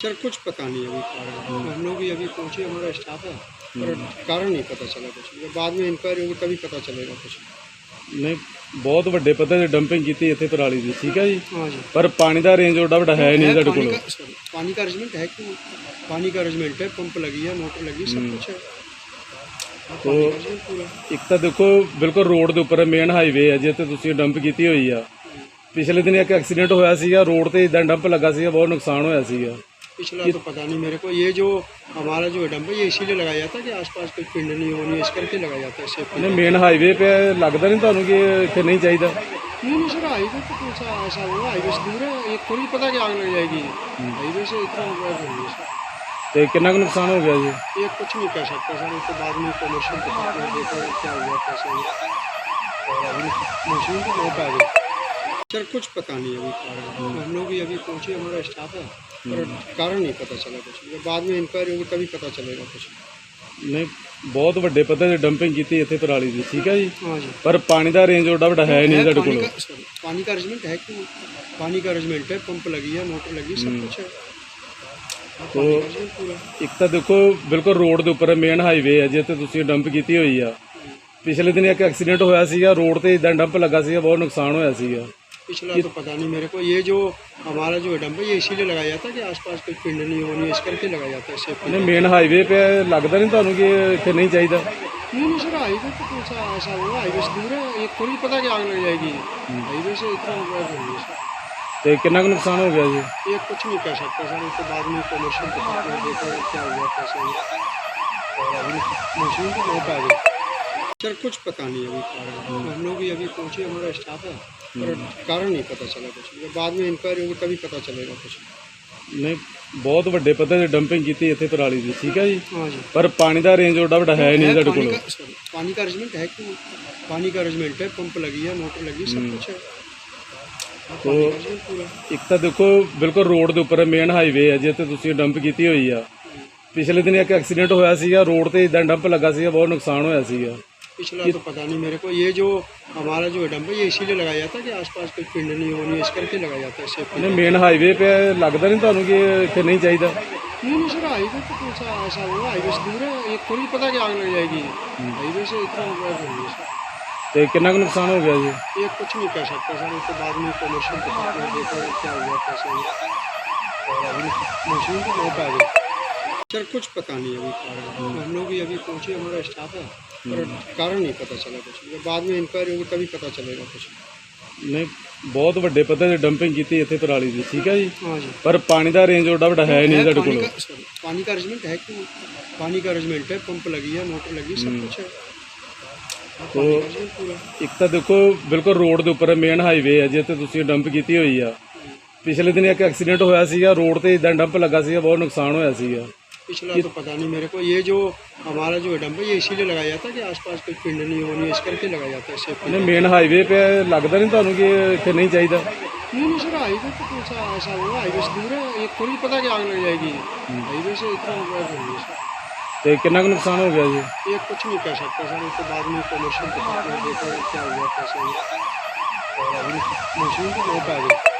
Sir कुछ पता नहीं अभी कारण हम लोग भी अभी पहुंचे हमारा स्टाफ है पर कारण नहीं पता चला कुछ भी बाद में इंक्वायरी होगी तभी पता चलेगा कुछ ਨਹੀਂ ਬਹੁਤ ਵੱਡੇ ਪੱਧਰ ਤੇ ਡੰਪਿੰਗ ਕੀਤੀ ਇੱਥੇ ਪਰਾਲੀ ਦੀ ਠੀਕ ਹੈ ਜੀ हाँ जी ਪਰ ਪਾਣੀ ਦਾ ਰੇਂਜ ਓਡਾ ਵੱਡਾ ਹੈ ਨਹੀਂ है, ਸਾਡੇ पानी ਕੋਲ का sorry, पानी का अरेंजमेंट है कि पानी का अरेंजमेंट है पंप लगी है मोटर लगी सब कुछ है हाँ, पानी का arrangement पूरा ਇੱਕ ਤਾਂ ਦੇਖੋ ਬਿਲਕੁਲ ਰੋਡ ਦੇ ਉੱਪਰ ਮੇਨ ਹਾਈਵੇ ਹੈ ਜਿੱਥੇ ਤੁਸੀਂ ਡੰਪ ਕੀਤੀ ਹੋਈ ਆ ਪਿਛਲੇ ਦਿਨ ਇੱਕ ਐਕਸੀਡੈਂਟ ਹੋਇਆ ਸੀਗਾ ਰੋਡ ਤੇ ਇਦਾਂ ਡੰਪ ਲੱਗਾ ਸੀਗਾ ਬਹੁਤ ਨੁਕਸਾਨ ਹੋਇਆ ਸੀਗਾ पिछला तो पता नहीं मेरे को। ये जो हमारा जो डंप है ये इसीलिए लगाया जाता है कि आसपास कोई पिंड नहीं होनी इस करके लगाया जाता है सेफ्टी मेन हाईवे पे लगता नहीं थानू कि इतने नहीं चाहिए नहीं नहीं सर हाईवे तो कुछ ऐसा होगा हाईवे से दूर है ये थोड़ी पता कि आग लग जाएगी। हाईवे से इतना तो कितना का नुकसान हो गया जी? ये कुछ नहीं कह सकता सर उसके तो बाद में कमर्शियल देखो क्या हुआ कैसे हुआ। मशीन तो बहुत आ गई। सर कुछ पता नहीं अभी कारण हम लोग भी अभी पहुंचे हमारा स्टाफ है पर कारण नहीं पता चला कुछ भी बाद में इंक्वायरी होगी तभी पता चलेगा कुछ ਨਹੀਂ ਬਹੁਤ ਵੱਡੇ ਪੱਧਰ ਤੇ ਡੰਪਿੰਗ ਕੀਤੀ ਇੱਥੇ ਪਰਾਲੀ ਦੀ ਠੀਕ ਹੈ ਜੀ हाँ जी ਪਰ ਪਾਣੀ ਦਾ ਰੇਂਜ ਓਡਾ ਵੱਡਾ ਹੈ ਨਹੀਂ है, ਸਾਡੇ पानी ਕੋਲ का sorry, पानी का अरेंजमेंट है कि पानी का अरेंजमेंट है पंप लगी है मोटर लगी सब कुछ है हाँ, पानी का arrangement पूरा ਇੱਕ ਤਾਂ ਦੇਖੋ ਬਿਲਕੁਲ ਰੋਡ ਦੇ ਉੱਪਰ ਮੇਨ ਹਾਈਵੇ ਹੈ ਜਿੱਥੇ ਤੁਸੀਂ ਡੰਪ ਕੀਤੀ ਹੋਈ ਆ ਪਿਛਲੇ ਦਿਨ ਇੱਕ ਐਕਸੀਡੈਂਟ ਹੋਇਆ ਸੀਗਾ ਰੋਡ ਤੇ ਇਦਾਂ ਡੰਪ ਲੱਗਾ ਸੀਗਾ ਬਹੁਤ ਨੁਕਸਾਨ ਹੋਇਆ ਸੀਗਾ पिछला तो पता नहीं मेरे को। ये जो हमारा जो डंप है ये इसीलिए लगाया जाता है कि आसपास कोई पिंड नहीं होनी इस करके लगाया जाता है सेफ्टी मेन हाईवे पे लगता नहीं थानू कि इतने नहीं चाहिए नहीं नहीं सर हाईवे तो कौन ऐसा होगा हाईवे से दूर है ये थोड़ी पता कि आग लग जाएगी। हाईवे से इतना तो कितना का नुकसान हो गया जी? ये कुछ नहीं कह सकते सर उसके तो बाद में कमर्शियल देखा क्या हो गया कैसे हो हुआ मशीन तो बहुत आ गई। सर कुछ पता नहीं अभी कारण हम लोग भी अभी पहुंचे हमारा स्टाफ है पर कारण नहीं पता चला कुछ भी बाद में इंक्वायरी होगी तभी पता चलेगा कुछ ਨਹੀਂ ਬਹੁਤ ਵੱਡੇ ਪੱਧਰ ਤੇ ਡੰਪਿੰਗ ਕੀਤੀ ਇੱਥੇ ਪਰਾਲੀ ਦੀ ਠੀਕ ਹੈ ਜੀ हाँ जी ਪਰ ਪਾਣੀ ਦਾ ਰੇਂਜ ਓਡਾ ਵੱਡਾ ਹੈ ਨਹੀਂ है, ਸਾਡੇ पानी ਕੋਲ का sorry, पानी का अरेंजमेंट है कि पानी का अरेंजमेंट है पंप लगी है मोटर लगी सब कुछ है हाँ, पानी का arrangement पूरा ਇੱਕ ਤਾਂ ਦੇਖੋ ਬਿਲਕੁਲ ਰੋਡ ਦੇ ਉੱਪਰ ਮੇਨ ਹਾਈਵੇ ਹੈ ਜਿੱਥੇ ਤੁਸੀਂ ਡੰਪ ਕੀਤੀ ਹੋਈ ਆ ਪਿਛਲੇ ਦਿਨ ਇੱਕ ਐਕਸੀਡੈਂਟ ਹੋਇਆ ਸੀਗਾ ਰੋਡ ਤੇ ਇਦਾਂ ਡੰਪ ਲੱਗਾ ਸੀਗਾ ਬਹੁਤ ਨੁਕਸਾਨ ਹੋਇਆ ਸੀਗਾ पिछला तो पता नहीं मेरे को। ये जो हमारा जो डंप है ये इसीलिए लगाया जाता है कि आसपास कोई पिंड नहीं होनी इस करके लगाया जाता है सेफ्टी मेन हाईवे पे लगता नहीं थानू कि इतने नहीं चाहिए नहीं नहीं सर हाईवे तो कौन सा ऐसा होगा हाईवे से दूर है ये थोड़ी पता कि आग लग जाएगी। हम्म। हाईवे से इतना तो कितना का नुकसान हो गया जी? ये कुछ नहीं कह सकता सर उसके तो बाद में कमर्शियल देखो क्या हुआ कैसे हुआ। मशीन तो बहुत आ गई। सर कुछ पता नहीं अभी कारण हम लोग भी अभी पहुंचे हमारा स्टाफ है पर कारण नहीं पता चला कुछ भी बाद में इंक्वायरी होगी तभी पता चलेगा कुछ ਨਹੀਂ ਬਹੁਤ ਵੱਡੇ ਪੱਧਰ ਤੇ ਡੰਪਿੰਗ ਕੀਤੀ ਇੱਥੇ ਪਰਾਲੀ ਦੀ ਠੀਕ ਹੈ ਜੀ हाँ जी ਪਰ ਪਾਣੀ ਦਾ ਰੇਂਜ ਓਡਾ ਵੱਡਾ ਹੈ ਨਹੀਂ है, ਸਾਡੇ पानी ਕੋਲ का sorry, पानी का अरेंजमेंट है कि पानी का अरेंजमेंट है पंप लगी है मोटर लगी सब कुछ है हाँ, पानी का arrangement पूरा ਇੱਕ ਤਾਂ ਦੇਖੋ ਬਿਲਕੁਲ ਰੋਡ ਦੇ ਉੱਪਰ ਮੇਨ ਹਾਈਵੇ ਹੈ ਜਿੱਥੇ ਤੁਸੀਂ ਡੰਪ ਕੀਤੀ ਹੋਈ ਆ ਪਿਛਲੇ ਦਿਨ ਇੱਕ ਐਕਸੀਡੈਂਟ ਹੋਇਆ ਸੀਗਾ ਰੋਡ ਤੇ ਇਦਾਂ ਡੰਪ ਲੱਗਾ ਸੀਗਾ ਬਹੁਤ ਨੁਕਸਾਨ ਹੋਇਆ ਸੀਗਾ पिछला तो पता नहीं मेरे को। ये जो हमारा जो डंप है ये इसीलिए लगाया जाता है कि आसपास कोई पिंड नहीं होनी इस करके लगाया जाता है सेफ्टी मेन हाईवे पे लगता नहीं थानू कि इतने नहीं चाहिए नहीं नहीं सर हाईवे तो कौन ऐसा होगा हाईवे से दूर है ये थोड़ी पता कि आग लग जाएगी। हाईवे से इतना तो कितना का नुकसान हो गया जी? ये कुछ नहीं कह सकते सर। उसके तो बाद में कमर्शियल देखो क्या हो गया कैसे हो हुआ मशीन तो बहुत आ गई।